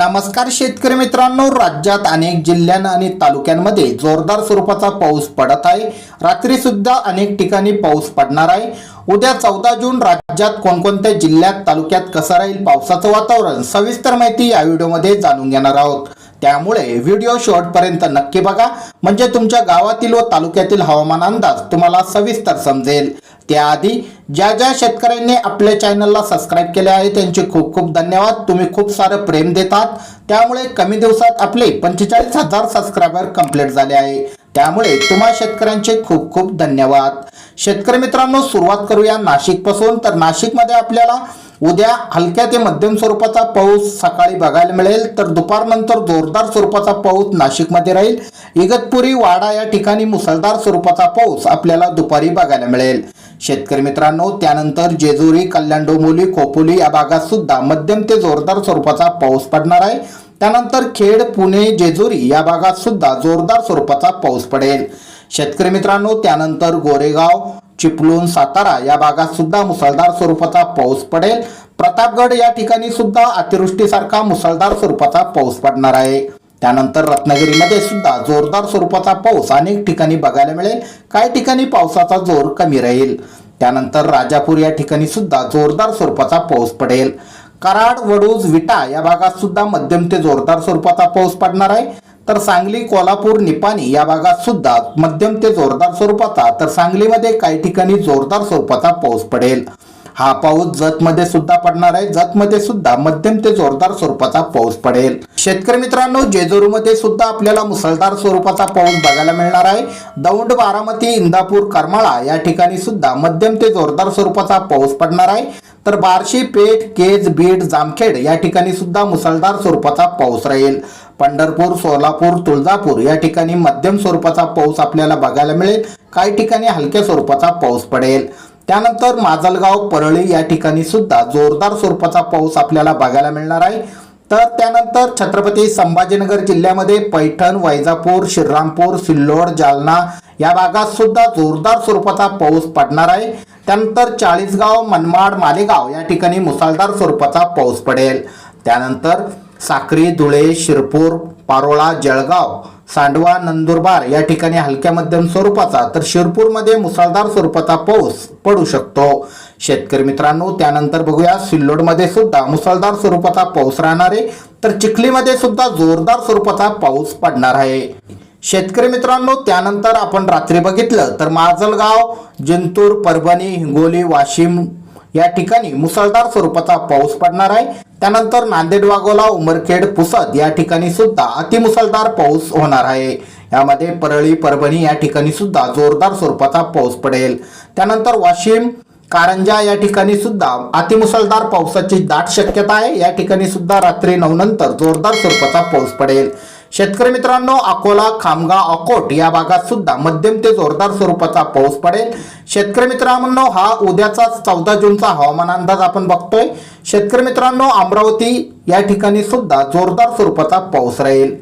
नमस्कार शेतकरी मित्रांनो राज्यात अनेक जिल्ह्यांना आणि तालुक्यांमध्ये जोरदार स्वरूपाचा पाऊस पडत आहे. रात्री सुद्धा अनेक ठिकाणी पाऊस पडणार आहे. उद्या चौदा जून राज्यात कोणकोणत्या जिल्ह्यात तालुक्यात कसं राहील पावसाचं वातावरण? सविस्तर माहिती या व्हिडिओमध्ये जाणून घेणार आहोत. त्यामुळे व्हिडिओ शेवटपर्यंत नक्की बघा. म्हणजे तुमच्या गावातील व तालुक्यातील हवामान अंदाज तुम्हाला सविस्तर समजेल. त्याआधी ज्या ज्या शेतकऱ्यांनी आपल्या चॅनलला सबस्क्राईब केले आहे त्यांचे खूप खूप धन्यवाद. तुम्ही खूप सारं प्रेम देतात. त्यामुळे कमी दिवसात आपले पंचेचाळीस हजार सबस्क्रायबर कंप्लीट झाले आहे. त्यामुळे तुम्हा शेतकऱ्यांचे खूप खूप धन्यवाद. शेतकरी मित्रांनो सुरुवात करूया नाशिकपासून. तर नाशिकमध्ये आपल्याला उद्या हलक्या ते मध्यम स्वरूपाचा पाऊस सकाळी बघायला मिळेल. तर दुपारनंतर जोरदार स्वरूपाचा पाऊस नाशिकमध्ये राहील. इगतपुरी वाडा या ठिकाणी मुसळधार स्वरूपाचा पाऊस आपल्याला दुपारी बघायला मिळेल. शेतकरी मित्रांनो त्यानंतर जेजुरी कल्याण डोंबोली खोपोली या भागात सुद्धा मध्यम ते जोरदार स्वरूपाचा पाऊस पडणार आहे. त्यानंतर खेड पुणे जेजुरी या भागात सुद्धा जोरदार स्वरूपाचा पाऊस पडेल. शेतकरी मित्रांनो त्यानंतर गोरेगाव चिपळूण सातारा या भागात सुद्धा मुसळधार स्वरूपाचा पाऊस पडेल. प्रतापगड या ठिकाणी सुद्धा अतिवृष्टीसारखा मुसळधार स्वरूपाचा पाऊस पडणार आहे. त्यानंतर रत्नागिरीमध्ये सुद्धा जोरदार स्वरूपाचा पाऊस अनेक ठिकाणी बघायला मिळेल. काही ठिकाणी पावसाचा जोर कमी राहील. त्यानंतर राजापूर या ठिकाणी सुद्धा जोरदार स्वरूपाचा पाऊस पडेल. कराड वडूज विटा या भागात सुद्धा मध्यम ते जोरदार स्वरूपाचा पाऊस पडणार आहे. तर सांगली कोल्हापूर निपाणी या भागात सुद्धा मध्यम ते जोरदार स्वरूपाचा तर सांगलीमध्ये काही ठिकाणी जोरदार स्वरूपाचा पाऊस पडेल. हा पाऊस जतमध्ये सुद्धा पडणार आहे. जतमध्ये सुद्धा मध्यम ते जोरदार स्वरूपाचा पाऊस पडेल. शेतकरी मित्रांनो जेजुरीमध्ये सुद्धा आपल्याला मुसळधार स्वरूपाचा पाऊस बघायला मिळणार आहे. दौंड बारामती इंदापूर करमाळा या ठिकाणी सुद्धा मध्यम ते जोरदार स्वरूपाचा पाऊस पडणार आहे. तर बार्शी पेठ केज बीड जामखेड या ठिकाणी सुद्धा मुसळधार स्वरूपाचा पाऊस राहील. पंढरपूर सोलापूर तुळजापूर या ठिकाणी मध्यम स्वरूपाचा पाऊस आपल्याला बघायला मिळेल. काही ठिकाणी हलक्या स्वरूपाचा पाऊस पडेल. त्यानंतर माजलगाव परळी या ठिकाणी सुद्धा जोरदार स्वरूपाचा पाऊस आपल्याला बघायला मिळणार आहे. तर त्यानंतर छत्रपती संभाजीनगर जिल्ह्यामध्ये पैठण वैजापूर श्रीरामपूर सिल्लोड जालना या भागात सुद्धा जोरदार स्वरूपाचा पाऊस पडणार आहे. त्यानंतर चाळीसगाव मनमाड मालेगाव या ठिकाणी मुसळधार स्वरूपाचा पाऊस पडेल. त्यानंतर साक्री धुळे शिरपूर पारोळा जळगाव सांडवा नंदुरबार या ठिकाणी हलक्या मध्यम स्वरूपाचा तर शिरपूरमध्ये मुसळधार स्वरूपाचा पाऊस पडू शकतो. शेतकरी मित्रांनो त्यानंतर बघूया सिल्लोडमध्ये सुद्धा मुसळधार स्वरूपाचा पाऊस राहणार आहे तर चिखलीमध्ये सुद्धा जोरदार स्वरूपाचा पाऊस पडणार आहे. शेतकरी मित्रांनो त्यानंतर आपण रात्री बघितलं तर माजलगाव जिंतूर परभणी हिंगोली वाशिम या ठिकाणी मुसळधार स्वरूपाचा पाऊस पडणार आहे. त्यानंतर नांदेड वाघोला उमरखेड पुसद या ठिकाणी सुद्धा अतिमुसळधार पाऊस होणार आहे. यामध्ये परळी परभणी या ठिकाणी सुद्धा जोरदार स्वरूपाचा पाऊस पडेल. त्यानंतर वाशिम कारंजा या ठिकाणी सुद्धा अतिमुसळधार पावसाची दाट शक्यता आहे. या ठिकाणी सुद्धा रात्री नऊ नंतर जोरदार स्वरूपाचा पाऊस पडेल. शेतकरी मित्रांनो अकोला खामगाव अकोट या भागात सुद्धा मध्यम ते जोरदार स्वरूपाचा पाऊस पडेल. शेतकरी मित्रांनो हा उद्याचा चौदा जूनचा हवामान अंदाज आपण बघतोय. शेतकरी मित्रांनो अमरावती या ठिकाणी सुद्धा जोरदार स्वरूपाचा पाऊस राहील.